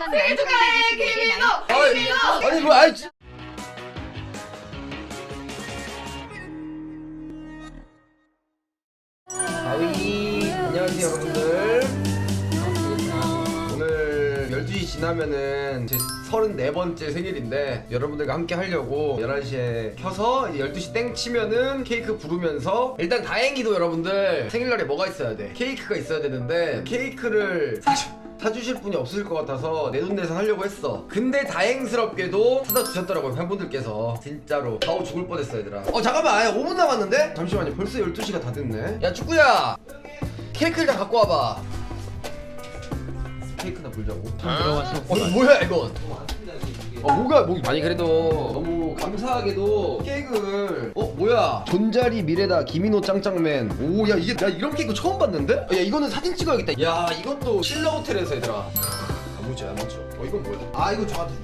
별풍선 생일 축하해, 1321개 김민호! 나이스 아니 아니 뭐 아이 진- 아위 안녕하세요 여러분들. 오늘 12시 지나면은 제 34번째 생일인데 여러분들과 함께 하려고 11시에 켜서 이제 12시 땡 치면은 케이크 부르면서 일단 다행히도 여러분들 생일날에 뭐가 있어야 돼? 케이크가 있어야 되는데 케이크를 사주, 사주실 분이 없을 것 같아서 내 돈 내서 하려고 했어. 근데 다행스럽게도 사다 주셨더라고요 팬분들께서. 진짜로. 가오 죽을 뻔했어 얘들아. 어 잠깐만. 아니, 5분 남았는데? 잠시만요. 벌써 12시가 다 됐네. 야 축구야! 케이크를 다 갖고 와봐. 케이크나 불자고? 어 이거 뭐야 이건? 어 뭐가 뭐 아니 그래도 너무 감사하게도 케이크를 어 뭐야? 존자리 미래다 김인호 짱짱맨. 오 야 이게 나 이런 케이크 처음 봤는데? 어, 야 이거는 사진 찍어야겠다. 야 이것도 신라 호텔에서 얘들아. 아무지 아무죠. 어 이건 뭐야? 아 이거 저한테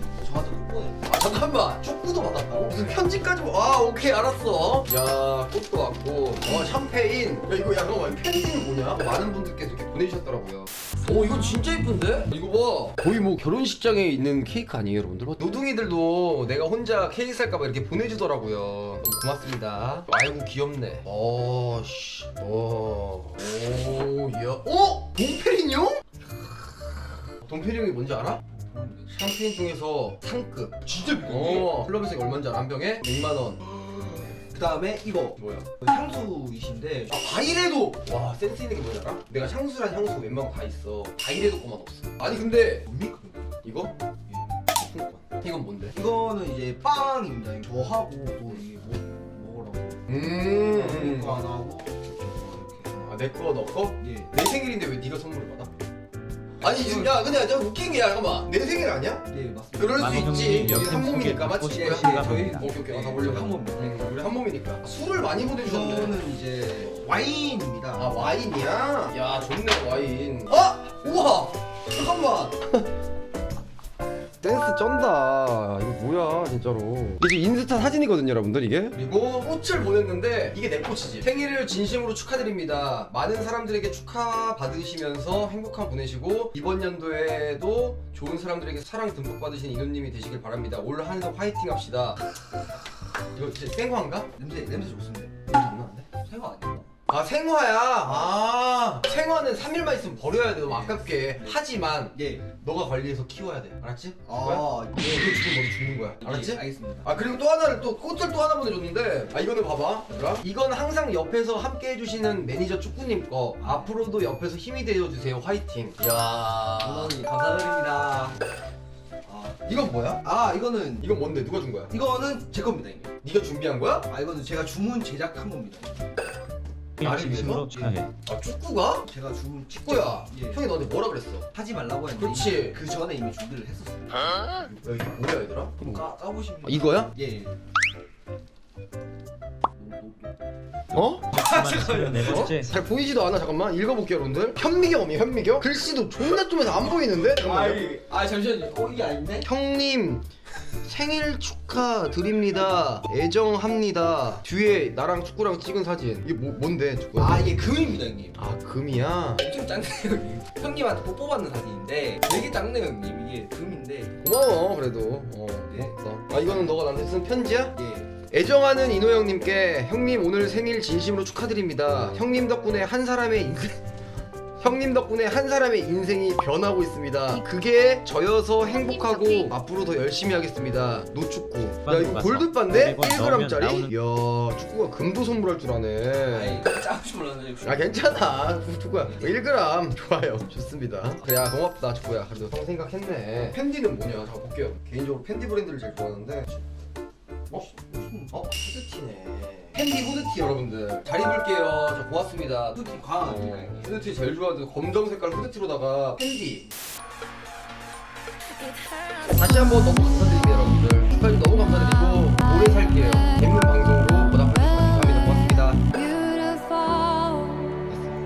아 잠깐만. 축구도 받았다고? 무슨 편지까지 뭐- 아 오케이 알았어. 야 꽃도 왔고. 어 샴페인. 야 이거 야 잠깐만 편지는 뭐냐? 많은 분들께서 이렇게 보내주셨더라고요. 오 이거 진짜 이쁜데? 이거 봐. 거의 뭐 결혼식장에 있는 케이크 아니에요 여러분들? 노둥이들도 내가 혼자 케이크 살까봐 이렇게 보내주더라고요. 고맙습니다. 아이고 귀엽네. 어씨. 어? 동페리뇽? 동페리뇽이 뭔지 알아? 샴페인 중에서 상급 진짜 어 클럽에서 얼마인지 알아? 한 병에 100만 원 그 다음에 이거 뭐야? 향수이신데 아 바이레도! 와 센스 있는 게 뭔지 알아? 내가 향수란 향수 웬만한 거다 있어 바이레도 거만 없어 아니 근데 뭡니까? 이거? 예. 이건 뭔데? 이거는 이제 빵입니다 이거 저하고 또 이게 뭐 먹으라고 음. 이거 하나 하고 이렇게 아내거너 거? 예. 내 생일인데 왜 네가 선물을 받아? 아니 지금 야 근데 저 웃긴 게 잠깐만 내 생일 아니야? 네 맞습니다 그럴 수 있지 형님 우리 옆에 한 몸이니까 소개 맞지? 듣고 예, 싶으신가 저희. 오케이 오케이 아, 다 네, 올려 한 몸. 음, 우리 한 몸이니까 술을 많이 보내주셨네 이거는 이제 와인입니다 아 와인이야? 야 좋네 와인 아! 우와! 잠깐만 댄스 쩐다. 이거 뭐야 진짜로. 이게 인스타 사진이거든요 여러분들 이게? 그리고 꽃을 보냈는데 이게 내 꽃이지. 생일을 진심으로 축하드립니다. 많은 사람들에게 축하 받으시면서 행복한 보내시고 이번 연도에도 좋은 사람들에게 사랑 듬뿍 받으신 인호님이 되시길 바랍니다. 올 한 해 화이팅 합시다. 이거 진짜 생화인가? 냄새 냄새 좋습니다. 이거 장난한데? 생화 아니야 아 생화야. 아 생화는 3일만 있으면 버려야 돼 너무 아깝게. 하지만 예. 너가 관리해서 키워야 돼. 알았지? 아너 지금 너도 죽는 거야. 예, 알았지? 알겠습니다. 아 그리고 또 하나를 또 꽃을 또 하나 보내줬는데. 아 이거는 봐봐. 얘들아. 이건 항상 옆에서 함께 해주시는 매니저 축구님 거. 앞으로도 옆에서 힘이 되어주세요. 화이팅. 이야. 어머니 감사드립니다. 아, 이건 뭐야? 아 이거는 이건 뭔데? 누가 준 거야? 이거는 제 겁니다 이거 네가 준비한 거야? 아 이거는 제가 주문 제작한 겁니다 나를 위해서? 축하해. 아 축구가? 제가 주문 직접 축구야 예. 형이 너한테 뭐라 그랬어? 하지 말라고 했는데 그렇지. 이미 그 전에 이미 준비를 했었어요. 야 이게 뭐야 얘들아? 좀 까, 까보시면 아, 이거야? 예. 예. 어? 잠깐만요. 네 번째 잘 보이지도 않아 잠깐만 읽어볼게요 여러분들 현미경이에요 현미경? 글씨도 존나 좀해서 안 보이는데? 잠깐만요 아 잠시만요. 어 이게 아닌데? 형님 생일 축하드립니다 애정합니다 뒤에 나랑 축구랑 찍은 사진 이게 뭐, 뭔데 축구야? 아 이게 금입니다 형님. 아 금이야? 엄청 작네요 형님. 형님한테 뽀뽀 받는 사진인데 되게 작네요 형님. 이게 금인데. 고마워 그래도 어 네. 고맙다 아 이거는 너가 나한테 쓴 편지야? 예. 애정하는 인호 형님께 형님 오늘 생일 진심으로 축하드립니다. 형님 덕분에 한 사람의 인생 형님 덕분에 한 사람의 인생이 변하고 있습니다. 그게 저여서 행복하고 앞으로 더 열심히 하겠습니다. 노축구. 야 이거 골드바인데 1g짜리? 야 축구가 금도 선물할 줄 아네. 아 괜찮아. 축구야. 1g 좋아요. 좋습니다. 그래 야 고맙다 축구야. 그래도 형 생각했네. 팬디는 뭐냐? 잠깐 볼게요. 개인적으로 팬디 브랜드를 제일 좋아하는데. 어? 어? 후드티네 팬디 후드티 여러분들. 잘 입을게요. 저 고맙습니다. 후드티 광아닙니다 어. 후드티 제일 좋아하는 검정 색깔 후드티로다가 팬디 다시 한번 너무 감사드립니다 여러분들. 축하해 너무 감사드리고 오래 살게요. 재밌는 방송으로 보답하겠습니다. 감사합니다. 고맙습니다.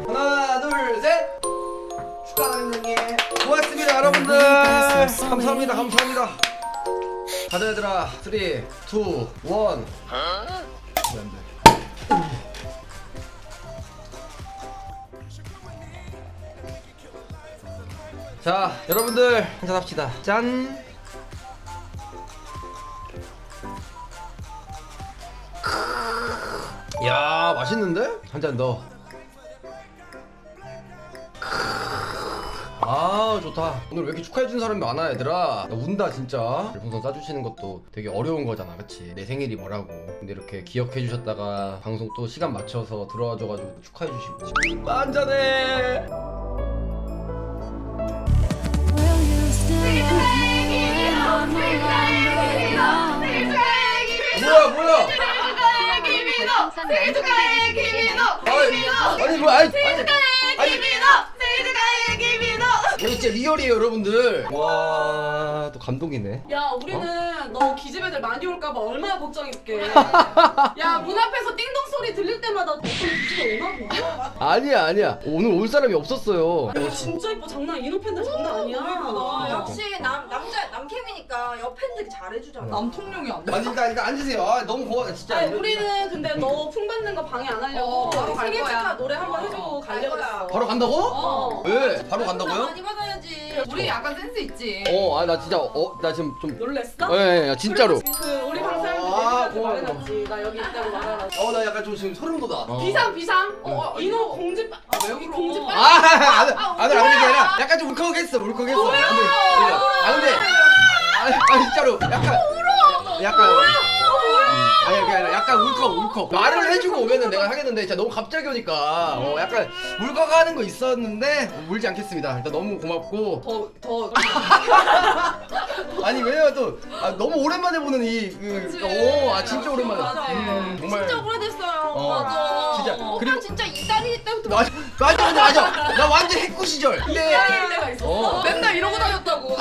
하나 둘셋! 축하드립니다 형님. 고맙습니다 여러분들. 감사합니다 감사합니다. 가자 얘들아 3 2 1 자 여러분들 한잔 합시다. 짠. 크으. 야 맛있는데? 한 잔 더. 아 좋다. 오늘 왜 이렇게 축하해준 사람이 많아 얘들아? 야, 운다 진짜. 별풍선 쏴주시는 것도 되게 어려운 거잖아 그치? 내 생일이 뭐라고. 근데 이렇게 기억해 주셨다가 방송 또 시간 맞춰서 들어와줘가지고 축하해 주시고. 한잔해 생일 축하해 김인호 아니 아니 뭐 아니 축하해 김인호 이거 진짜 리얼이에요 여러분들. 와 또 감동이네. 야 우리는 너 기집애들 많이 올까봐 얼마나 걱정했게. 야 문 앞에서 띵동 소리 들릴 때마다 어떤 기집애 오나 보다 아니야 아니야. 오늘 올 사람이 없었어요. 야 진짜 이뻐. 장난 이노 팬들 장난 아니야. 역시 남 남자 남캠이니까 옆 팬들이 잘해주잖아. 남통령이 안 돼. 아니 일단 일단 앉으세요. 아, 너무 고마워 진짜. 아니 우리는 근데 너 풍받는 거 방해 안 하려고 어, 바로 갈 생일 거야. 축하 노래 한번 해주고 갈 가려고. 했어. 바로 간다고? 어. 왜? 바로 간다고요? 많이 받아야지. 우리 약간 센스 있지. 어, 아 나 진짜 어, 나 지금 좀 놀랬어? 예, 예, 진짜로. 그 우리 방 사람들 아, 얘들한테 고마워. 말해놨지. 나 여기 있다고 말하라 어, 나 약간 좀 지금 소름 돋아. 비상 비상? 어, 이노 공지 빠 아, 여기 공지 아, 빨리. 아, 아들, 아들 안 그게 아니라 약간 좀 울컥했어, 울컥했어. 안 돼, 아 근데, 아, 아 진짜로. 약간, 약간. 음, 아니 그게 아니라 약간 울컥 울컥. 말을 해주고 오면은 내가 하겠는데 진짜 너무 갑자기 오니까. 어 약간 울컥하는 거 있었는데 울지 않겠습니다. 일단 너무 고맙고. 더, 더. 아니 왜요 또 아, 너무 오랜만에 보는 이그오아 진짜 오랜만에 맞아. 음, 정말. 진짜 오래됐어요. 어, 맞아 진짜. 오빠 그리고- 진짜 이다리 때부터 맞아 맞아 근데 맞아. 나 완전 해꾸 시절. 근데 때가 있어. 어. 맨날 이러고 다녔다고.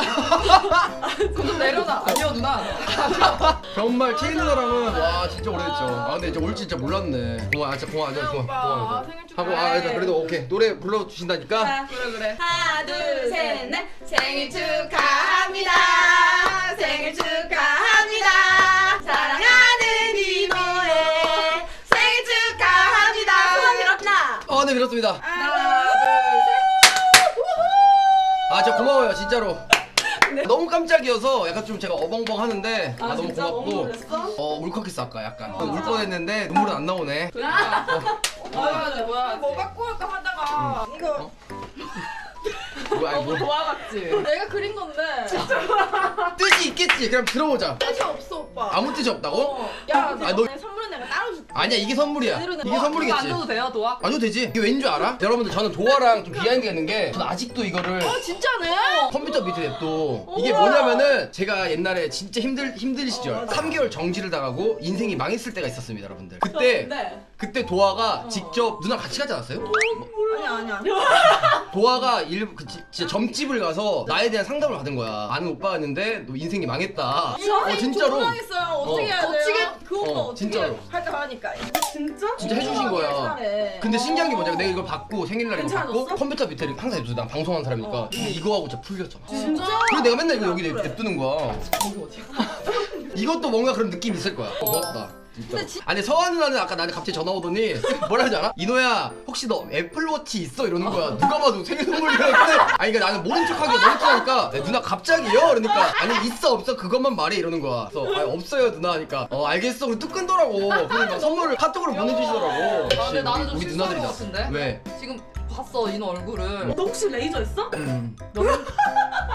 좀 내려놔. 아니요, 누나. 정말 체인 누나랑은 와 진짜 오래됐죠. 아. 근데 이제 올 진짜 몰랐네. 고마워 아 진짜 고마워 진짜 고마워 고마워 생일 하고 아 일단 그래도 오케이. 노래 불러 주신다니까. 그래, 그래. 하나 둘 셋 넷. 생일 축하합니다. 생일 축하합니다 어네 밀었습니다. 하나 아 진짜 고마워요 진짜로. 너무 깜짝이어서 약간 좀 제가 어벙벙 하는데 아, 아, 너무 진짜? 너무 고맙고? 어 울컥했어 아까 약간. 울 뻔했는데 눈물은 안 나오네. 그러니까. 뭐야, 돼, 뭐야. 뭐 갖고 올까 하다가. 이거. 뭐, 아니, 뭐, 도화 같지. 내가 그린 건데. 뜻이 있겠지. 그럼 들어보자. 뜻이 없어 오빠. 아무 뜻이 없다고? 야 아, 너- 내 아니야 이게 선물이야. 제대로 된 이게 거. 안 선물이겠지. 줘도 돼요, 도화? 아니도 되지? 이게 왠 줄 알아? 여러분들 저는 도화랑 좀 비하인드가 있는 게 저는 아직도 이거를 어 진짜네? 컴퓨터 밑에 냅둬 이게 뭐냐면은 제가 옛날에 진짜 힘들 힘들 시절 3개월 정지를 당하고 인생이 망했을 때가 있었습니다 여러분들. 그때 네 그때 도화가 직접 누나 같이 가지 않았어요? 아니야 아니야 도화가 일 그, 지- 진짜 점집을 가서 나에 대한 상담을 받은 거야. 아는 오빠였는데 너 인생이 망했다. 어 진짜로? 어떻게 어. 해야 돼요? 어떻게- 그 오빠 어, 어 떻게 진짜로. 할까 하니 까 진짜? 진짜 해주신 거야 잘해. 근데 신기한 게 뭐냐 내가 이걸 받고 생일날 이거 받고? 컴퓨터 밑에 항상 냅둬 난 방송하는 사람이니까 어. 근데 이거하고 진짜 풀렸잖아 진짜? 그리고 내가 맨날 이거 여기 냅- 냅두는 거야 거기 어디야? 이것도 뭔가 그런 느낌 있을 거야 고맙다 진짜 아니 서한 누나는 아까 나한테 갑자기 전화 오더니 뭐라 하지 않아? 이노야 혹시 너 애플워치 있어? 이러는 거야 누가 봐도 생일 선물이라 아니 그러니까 나는 모른 척하기 너무 티나니까 네, 누나 갑자기요? 그러니까 아니 있어 없어 그것만 말해 이러는 거야 그래서 아니 없어요 누나 하니까 어 알겠어 그리고 뚝 끊더라고 그러니까 선물을 카톡으로 보내주시더라고 아, 근데 나는 좀 우리 실수한 누나들이다 것 같은데? 왜? 지금 봤어, 인호 얼굴을. 너 혹시 레이저 했어? 음.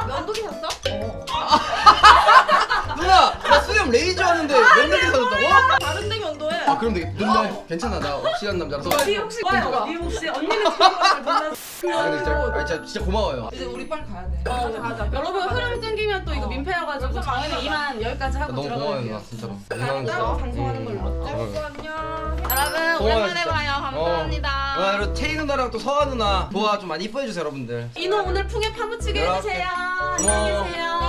면도기 샀어? 누나 나 수염 레이저 하는데 면도기 사줬다고? 다른 데 면도해? 아 그럼 되게 누나 괜찮아. 나 확실한 남자라서. 니 혹시 뭐야? 니 혹시 언니는 그런 걸잘 몰랐어 아 근데 진짜, 아, 진짜, 진짜 고마워요. 이제 우리 빨리 가야 돼. 어, 가자 가자. 여러분 흐름 끊기면 또 이거 민폐여가지고 저희는 이만 여기까지 하고 너무 고마워요 들어갈게요. 누나 진짜로. 따로 누나는 방송하는 걸로. 알았어 안녕. 고마워요, 여러분 오랜만에 진짜. 봐요. 감사합니다. 아, 그리고 태희 누나랑 또 서아 누나 도와 좀 많이 이뻐해 주세요 여러분들. 이노 오늘 풍에 파묻히게 이렇게. 해주세요. 고마워. 안녕히 계세요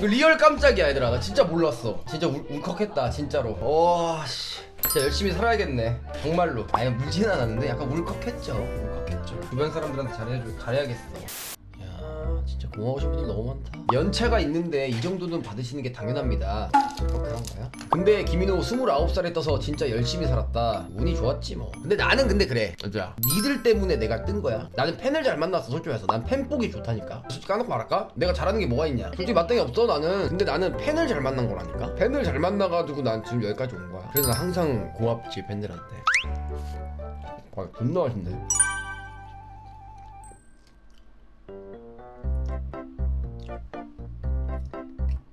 리얼 깜짝이야 얘들아. 나 진짜 몰랐어. 진짜 울, 울컥했다 진짜로. 와씨. 진짜 열심히 살아야겠네. 정말로. 아니 물지는 않았는데 약간 울컥했죠. 울컥했죠. 주변 사람들한테 잘해줘 잘해야겠어 고마우신 분들 너무 많다. 연차가 있는데 이 정도는 받으시는 게 당연합니다. 어, 그런가요? 근데 김인호 29살에 떠서 진짜 열심히 살았다. 운이 좋았지 뭐. 근데 나는 근데 그래. 얘들아 니들 때문에 내가 뜬 거야. 나는 팬을 잘 만났어 솔직히 말해서. 난 팬복이 좋다니까. 솔직히 까놓고 말할까? 내가 잘하는 게 뭐가 있냐? 솔직히 마땅히 없어 나는. 근데 나는 팬을 잘 만난 거라니까? 팬을 잘 만나가지고 난 지금 여기까지 온 거야. 그래서 난 항상 고맙지 팬들한테. 아 존나 맛있네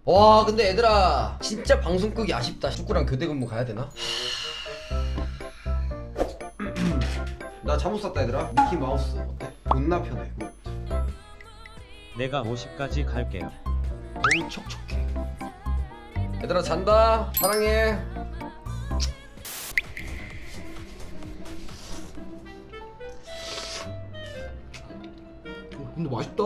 와 근데 얘들아 진짜 방송 끄기 아쉽다. 축구랑 교대 근무 가야 되나? 나 잠옷 샀다 얘들아. 미키 마우스. 어때? 존나 편해. 내가 50까지 갈게요. 너무 촉촉해. 얘들아 잔다. 사랑해. 근데 맛있다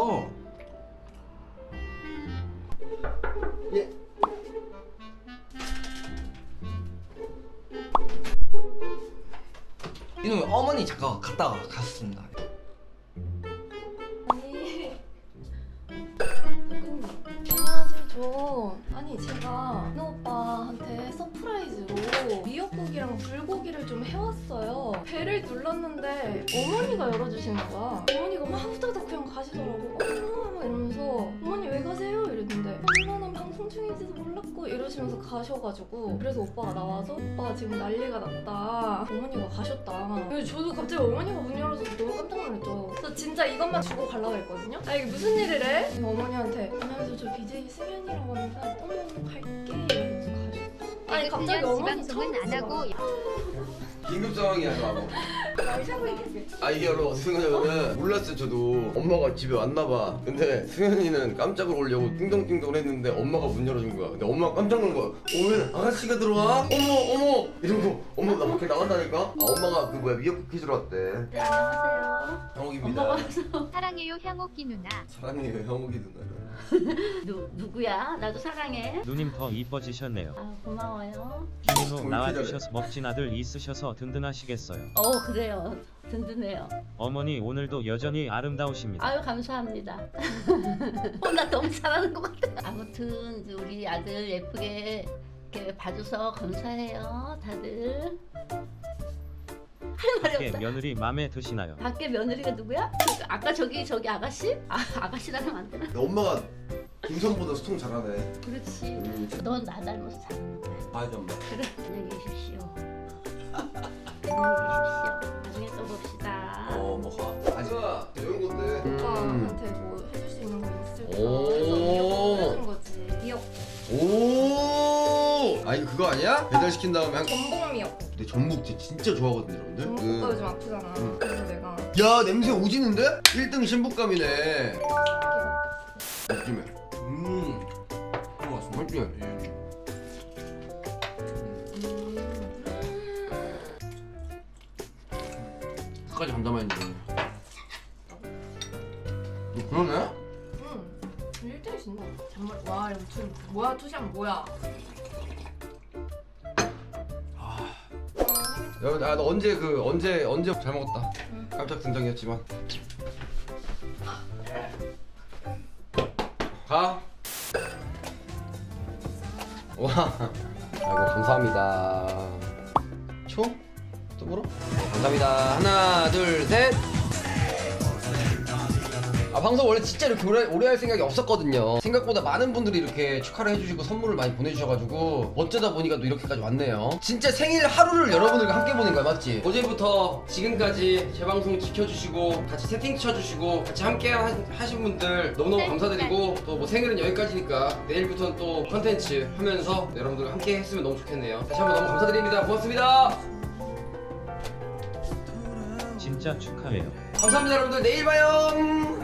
어머니 잠깐 갔다가 갔습니다. 안녕하세요. 저 아니 제가 은호 오빠한테 서프라이즈로 미역국이랑 불고기를 좀 해왔어요. 배를 눌렀는데 어머니가 열어주시는 거야. 어머니가 막 후다닥 그냥 가시더라고. 어머 막이 몰랐고 이러시면서 가셔가지고 그래서 오빠가 나와서 오빠가 지금 난리가 났다. 어머니가 가셨다. 그래서 저도 갑자기 어머니가 문 열어줘서 너무 깜짝 놀랐죠. 그래서 진짜 이것만 주고 가려고 했거든요. 아 이게 무슨 일이래? 어머니한테 안녕하세요 저 BJ 승현이라고 합니다. 어머 어머 갈게 이러면서 가셨어. 아니 갑자기 어머니 처음 안 하고 긴급 상황이야 이거 뭐. 아 이게 어떻게 생각하냐면은 몰랐어요 저도. 엄마가 집에 왔나봐. 근데 승현이는 깜짝을 오려고 띵동띵동 했는데 엄마가 문 열어준 거야. 근데 엄마가 깜짝 놀란 거야. 어왜 아가씨가 들어와? 어머 어머! 이러고 엄마 나 밖에 나간다니까? 아 엄마가 그 뭐야 미역국 퀴즈로 왔대. 네 안녕하세요. 형욱입니다 사랑해요 향옥기 누나 사랑해요 형욱이 누나를 누, 누구야? 나도 사랑해. 누님 더 이뻐지셨네요. 아 고마워요. 김인호 뭘 나와주셔서 멋진 아들 있으셔서 든든하시겠어요. 어 그래요. 든든해요. 어머니 오늘도 여전히 아름다우십니다. 아유 감사합니다. 어, 나 너무 잘하는 것 같아. 아무튼 우리 아들 예쁘게 이렇게 봐줘서 감사해요, 다들. 할 말이 밖에 없다. 며느리 맘에 드시나요? 밖에 며느리가 누구야? 그, 아까 저기 저기 아가씨? 아 아가씨라면 안 되나? 근데 엄마가 김선보다 소통 잘하네 그렇지. 음. 넌 나 닮아서 잘하는 거야. 아이 엄마 그래 안녕히 계십시오. 안녕히 계십시오. 나중에 또 봅시다. 어 뭐가 아줌마 이런 건데 오빠한테 뭐 해줄 수 있는 거 있을까? 오. 그래서 미역국 해준 거지. 미역 오! 아 이거 그거 아니야? 배달 시킨 다음에 한 전복 미역국. 근데 전복 진짜- 진짜 좋아하거든요 여러분들 전복 그- 오빠 요즘 아프잖아. 응. 그래서 내가 야 냄새 오지는데? 1등 신부감이네 느낌에 음. 그거 같습니다. 맛있지? 예. 끝까지 감담했는데 너 그러네? 응. 1등 신나. 정말 와 이거 투 뭐야 투샷 뭐야? 여러분 아너 언제 그 언제 언제 잘 먹었다 깜짝 등장이었지만 가. 와. 아이고 감사합니다. 초? 또 물어? 감사합니다. 하나, 둘, 셋. 아 방송 원래 진짜 이렇게 오래, 오래 할 생각이 없었거든요. 생각보다 많은 분들이 이렇게 축하를 해주시고 선물을 많이 보내주셔가지고 어쩌다 보니까 또 이렇게까지 왔네요. 진짜 생일 하루를 여러분들과 함께 보는 거야 맞지? 어제부터 지금까지 제 방송 지켜주시고 같이 채팅 쳐주시고 같이 함께 하, 하신 분들 너무너무 감사드리고 또 뭐 생일은 여기까지니까 내일부터는 또 컨텐츠 하면서 여러분들과 함께 했으면 너무 좋겠네요. 다시 한번 너무 감사드립니다. 고맙습니다. 진짜 축하해요. 감사합니다 여러분들. 내일 봐요